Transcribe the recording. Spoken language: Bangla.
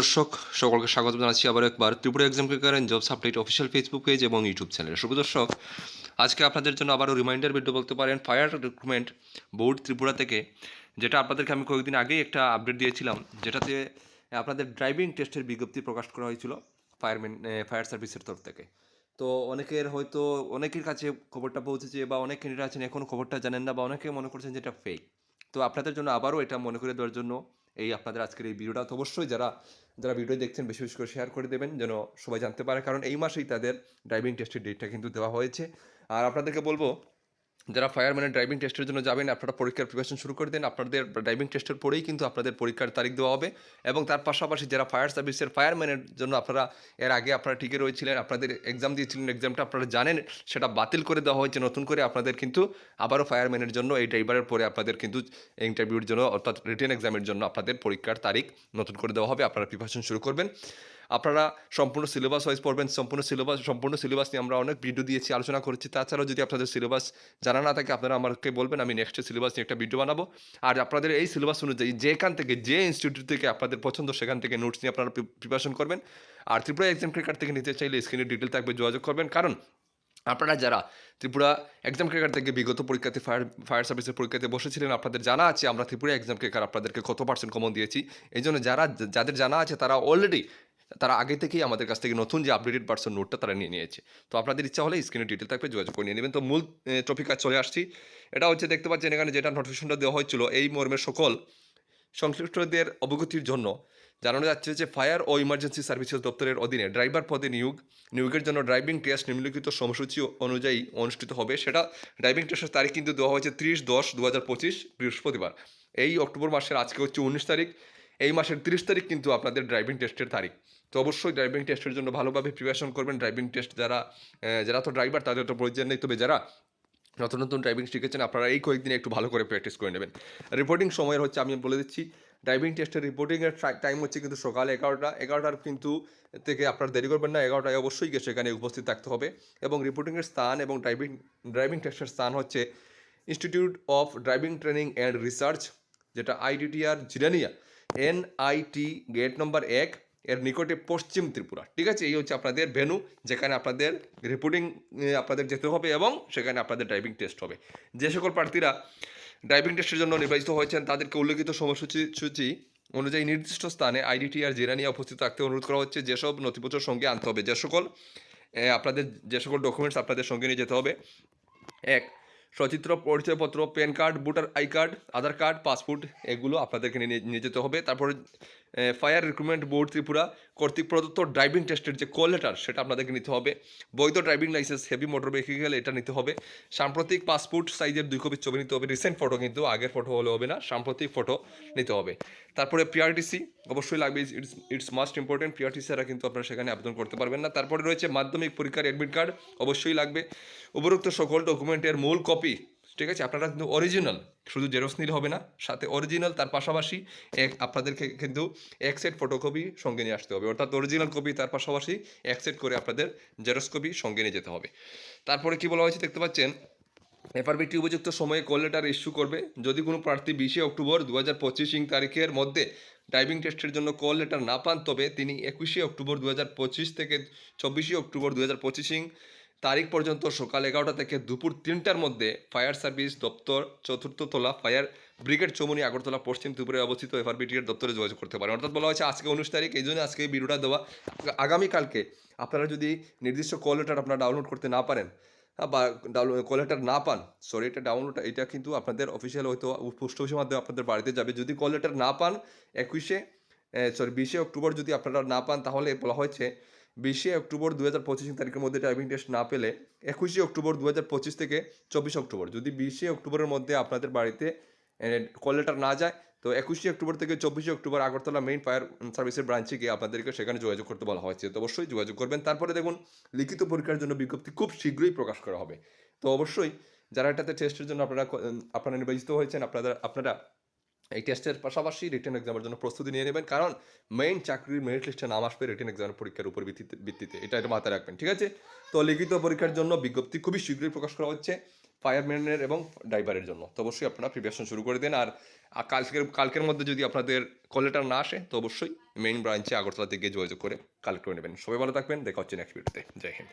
দর্শক, সকলকে স্বাগত জানাচ্ছি আবার একবার। Tripura exam career jobs update official Facebook page এবং ইউটিউব চ্যানেল দর্শক, আজকে আপনাদের জন্য আবারও রিমাইন্ডার ভিডিও বলতে পারেন ফায়ার রিক্রুটমেন্ট বোর্ড ত্রিপুরা থেকে, যেটা আপনাদেরকে আমি কয়েকদিন আগেই একটা আপডেট দিয়েছিলাম, যেটাতে আপনাদের ড্রাইভিং টেস্টের বিজ্ঞপ্তি প্রকাশ করা হয়েছিল ফায়ারম্যান ফায়ার সার্ভিসের তরফ থেকে। তো অনেকের হয়তো, অনেকের কাছে খবরটা পৌঁছেছে বা অনেক ক্যান্ডিডেট আছেন এখনও খবরটা জানেন না বা অনেকে মনে করছেন যে এটা ফেক তো আপনাদের জন্য আবারও এটা মনে করে দেওয়ার জন্য এই আপনাদের আজকের এই ভিডিওটা। তো অবশ্যই যারা যারা ভিডিও দেখছেন, বেশি বেশি করে শেয়ার করে দেবেন যেন সবাই জানতে পারে। কারণ এই মাসেই তাদের ড্রাইভিং টেস্টের ডেটটা কিন্তু দেওয়া হয়েছে। আর আপনাদেরকে বলব যারা ফায়ারম্যানের ড্রাইভিং টেস্টের জন্য যাবেন, আপনারা পরীক্ষার প্রিপারেশন শুরু করে দেন। আপনাদের ড্রাইভিং টেস্টের পরেই কিন্তু আপনাদের পরীক্ষার তারিখ দেওয়া হবে এবং তার পাশাপাশি যারা ফায়ার সার্ভিসের ফায়ারম্যানের জন্য আপনারা এর আগে আপনারা টিকে রয়েছিলেন, আপনাদের এক্সাম দিয়েছিলেন এক্সামটা আপনারা জানেন, সেটা বাতিল করে দেওয়া হয়েছে। নতুন করে আপনাদের কিন্তু আবারও ফায়ারম্যানের জন্য এই ড্রাইভারের পরে আপনাদের কিন্তু ইন্টারভিউর জন্য অর্থাৎ রিটেন এক্সামের জন্য আপনাদের পরীক্ষার তারিখ নতুন করে দেওয়া হবে। আপনারা প্রিপারেশন শুরু করবেন। আপনারা সম্পূর্ণ সিলেবাস ওয়াইজ পড়বেন, সম্পূর্ণ সিলেবাস সম্পূর্ণ সিলেবাস নিয়ে আমরা অনেক ভিডিও দিয়েছি, আলোচনা করেছি। তাছাড়াও যদি আপনাদের সিলেবাস জানা না থাকে, আপনারা আমাকে বলবেন, আমি নেক্সট সিলেবাস নিয়ে একটা ভিডিও বানাবো। আর আপনাদের এই সিলেবাস অনুযায়ী যেখান থেকে, যে ইনস্টিটিউট থেকে আপনাদের পছন্দ, সেখান থেকে নোটস নিয়ে আপনারা প্রিপারেশন করবেন। আর ত্রিপুরা এক্সাম ক্রিকার থেকে নিতে চাইলে স্ক্রিনে ডিটেল থাকবে, যোগাযোগ করবেন। কারণ আপনারা যারা ত্রিপুরা এক্সাম ক্রিকার থেকে বিগত পরীক্ষাতে ফায়ার ফায়ার সার্ভিসের পরীক্ষাতে বসেছিলেন, আপনাদের জানা আছে, আমরা ত্রিপুরা এক্সাম ক্রিকার আপনাদেরকে কত পার্সেন্ট কমন দিয়েছি। এই জন্য যারা, যাদের জানা আছে, তারা অলরেডি তারা আগে থেকেই আমাদের কাছ থেকে নতুন যে আপডেটেড পার্সন নোটটা তারা নিয়ে নিয়েছে। তো আপনাদের ইচ্ছা হলে স্ক্রিনে ডিটেল থাকবে, যোগাযোগ করে নিয়ে নেবেন। তো মূল টপিক কাজ চলে আসছি। এটা হচ্ছে দেখতে পাচ্ছেন এখানে যেটা নোটিফিকেশনটা দেওয়া হয়েছিল, এই মর্মের সকল সংশ্লিষ্টদের অবগতির জন্য জানানো যাচ্ছে যে ফায়ার ও ইমার্জেন্সি সার্ভিসেস দপ্তরের অধীনে ড্রাইভার পদে নিয়োগ, নিয়োগের জন্য ড্রাইভিং টেস্ট নিম্নলিখিত সময়সূচি অনুযায়ী অনুষ্ঠিত হবে। সেটা ড্রাইভিং টেস্টের তারিখ কিন্তু দেওয়া হয়েছে ত্রিশ দশ দু হাজার পঁচিশ বৃহস্পতিবার। এই অক্টোবর মাসের আজকে হচ্ছে উনিশ তারিখ। এই মাসের তিরিশ তারিখ কিন্তু আপনাদের ড্রাইভিং টেস্টের তারিখ। তো অবশ্যই ড্রাইভিং টেস্টের জন্য ভালোভাবে প্রিপারেশন করবেন। ড্রাইভিং টেস্ট যারা যারা তো ড্রাইভার তাদের তো প্রয়োজন নেই। তবে যারা নতুন নতুন ড্রাইভিং শিখেছেন, আপনারা এই কয়েকদিনে একটু ভালো করে প্র্যাকটিস করে নেবেন। রিপোর্টিং সময়ের হচ্ছে আমি বলে দিচ্ছি ড্রাইভিং টেস্টের রিপোর্টিংয়ের টাইম হচ্ছে কিন্তু সকাল এগারোটা। এগারোটার কিন্তু থেকে আপনারা দেরি করবেন না, এগারোটায় অবশ্যই গিয়ে সেখানে উপস্থিত থাকতে হবে। এবং রিপোর্টিংয়ের স্থান এবং ড্রাইভিং ড্রাইভিং টেস্টের স্থান হচ্ছে institute of driving training and research যেটা IDTR Jirania NIT gate number এক এর নিকটে পশ্চিম ত্রিপুরা। ঠিক আছে? এই হচ্ছে আপনাদের ভেনু যেখানে আপনাদের রিপোর্টিং আপনাদের যেতে হবে এবং সেখানে আপনাদের ড্রাইভিং টেস্ট হবে। যে সকল প্রার্থীরা ড্রাইভিং টেস্টের জন্য নির্বাচিত হয়েছেন, তাদেরকে উল্লেখিত সময়সূচি, সূচি অনুযায়ী নির্দিষ্ট স্থানে আইডিটিআর জেরানিয়া উপস্থিত থাকতে অনুরোধ করা হচ্ছে। যেসব নথিপত্র সঙ্গে আনতে হবে, যে সকল আপনাদের, যে সকল ডকুমেন্টস আপনাদের সঙ্গে নিয়ে যেতে হবে। এক, সচিত্র পরিচয়পত্র, PAN card, voter I card, Aadhaar card, passport, এগুলো আপনাদেরকে নিয়ে নিয়ে যেতে হবে। তারপরে ফায়ার রিক্রুটমেন্ট বোর্ড ত্রিপুরা কর্তৃক প্রদত্ত ড্রাইভিং টেস্টের যে কল লেটার সেটা আপনাদেরকে নিতে হবে। বৈধ driving licence heavy motor vehicle এটা নিতে হবে। সাম্প্রতিক পাসপোর্ট সাইজের দুই কপি ছবি নিতে হবে। রিসেন্ট ফটো কিন্তু আগের ফটো হলে হবে না, সাম্প্রতিক ফটো নিতে হবে। তারপরে পিআরটিসি অবশ্যই লাগবে it's it's must important PRTC কিন্তু আপনারা সেখানে আবেদন করতে পারবেন না। তারপরে রয়েছে মাধ্যমিক পরীক্ষার অ্যাডমিট কার্ড অবশ্যই লাগবে। উপরোক্ত সকল ডকুমেন্টের মূল কপি ঠিক আছে? আপনারা কিন্তু অরিজিনাল শুধু জেরক্স নিলে হবে না, সাথে অরিজিনাল তার পাশাপাশি এক, আপনাদেরকে কিন্তু এক সেট ফটোকপি সঙ্গে নিয়ে আসতে হবে। অর্থাৎ অরিজিনাল কপি তার পাশাপাশি এক সেট করে আপনাদের জেরক্স কপি সঙ্গে নিয়ে যেতে হবে। তারপরে কি বলা হয়েছে দেখতে পাচ্ছেন? এফআরবিটি উপযুক্ত সময়ে কল লেটার ইস্যু করবে। যদি কোনো প্রার্থী বিশে অক্টোবর দু হাজার পঁচিশ তারিখের মধ্যে ড্রাইভিং টেস্টের জন্য কল লেটার না পান, তবে তিনি একুশে অক্টোবর দু পঁচিশ থেকে চব্বিশে অক্টোবর দু হাজার তারিখ পর্যন্ত সকাল এগারোটা থেকে দুপুর তিনটার মধ্যে ফায়ার সার্ভিস দপ্তর চতুর্থ তলা ফায়ার ব্রিগেড চৌমনি আগরতলা পশ্চিম ত্রিপুরায় অবস্থিত এফআরবিটির দপ্তরে যোগাযোগ করতে পারেন। অর্থাৎ বলা হয়েছে আজকে উনিশ তারিখ এই জন্য আজকে এই ভিডিওটা দেওয়া। আগামীকালকে আপনারা যদি নির্দিষ্ট কল লেটার আপনারা ডাউনলোড করতে না পারেন হ্যাঁ, বা ডাউনলোড কল লেটার না পান সরি এটা ডাউনলোড এটা কিন্তু আপনাদের অফিসিয়াল হয়তো পোস্ট অফিসের মাধ্যমে আপনাদের বাড়িতে যাবে। যদি কল লেটার না পান একুশে সরি বিশে অক্টোবর যদি আপনারা না পান তাহলে বলা হয়েছে বিশে অক্টোবর দু হাজার পঁচিশ তারিখের মধ্যে ড্রাইভিং টেস্ট না পেলে একুশে অক্টোবর দু হাজার পঁচিশ থেকে চব্বিশে অক্টোবর। যদি বিশে অক্টোবরের মধ্যে আপনাদের বাড়িতে কল লেটার না যায়, তো একুশে অক্টোবর থেকে চব্বিশে অক্টোবর আগরতলা মেইন ফায়ার সার্ভিসের ব্রাঞ্চে গিয়ে আপনাদেরকে সেখানে যোগাযোগ করতে বলা হয়েছে। তো অবশ্যই যোগাযোগ করবেন। তারপরে দেখুন, লিখিত পরীক্ষার জন্য বিজ্ঞপ্তি খুব শীঘ্রই প্রকাশ করা হবে। তো অবশ্যই যারা এটাতে টেস্টের জন্য আপনারা আপনারা নির্বাচিত হয়েছেন আপনারা আপনারা এই টেস্টের পাশাপাশি রিটেন এক্সামের জন্য প্রস্তুতি নিয়ে নেবেন। কারণ মেইন চাকরির মেরিট লিস্টে নাম আসবে রিটেন এক্সামের পরীক্ষার উপর ভিত্তিতে ভিত্তিতে। এটা এটা মাথায় রাখবেন, ঠিক আছে? তো লিখিত পরীক্ষার জন্য বিজ্ঞপ্তি খুবই শীঘ্রই প্রকাশ করা হচ্ছে ফায়ারম্যানের এবং ড্রাইভারের জন্য। তো অবশ্যই আপনারা প্রিপারেশন শুরু করে দিন। আর কালকের কালকের মধ্যে যদি আপনাদের কল লেটার না আসে, তো অবশ্যই মেইন ব্রাঞ্চে আগরতলা থেকে যোগাযোগ করে কালেক্ট করে নেবেন। সবাই ভালো থাকবেন। দেখা হচ্ছে নেক্সট ভিডিওতে জয় হিন্দ।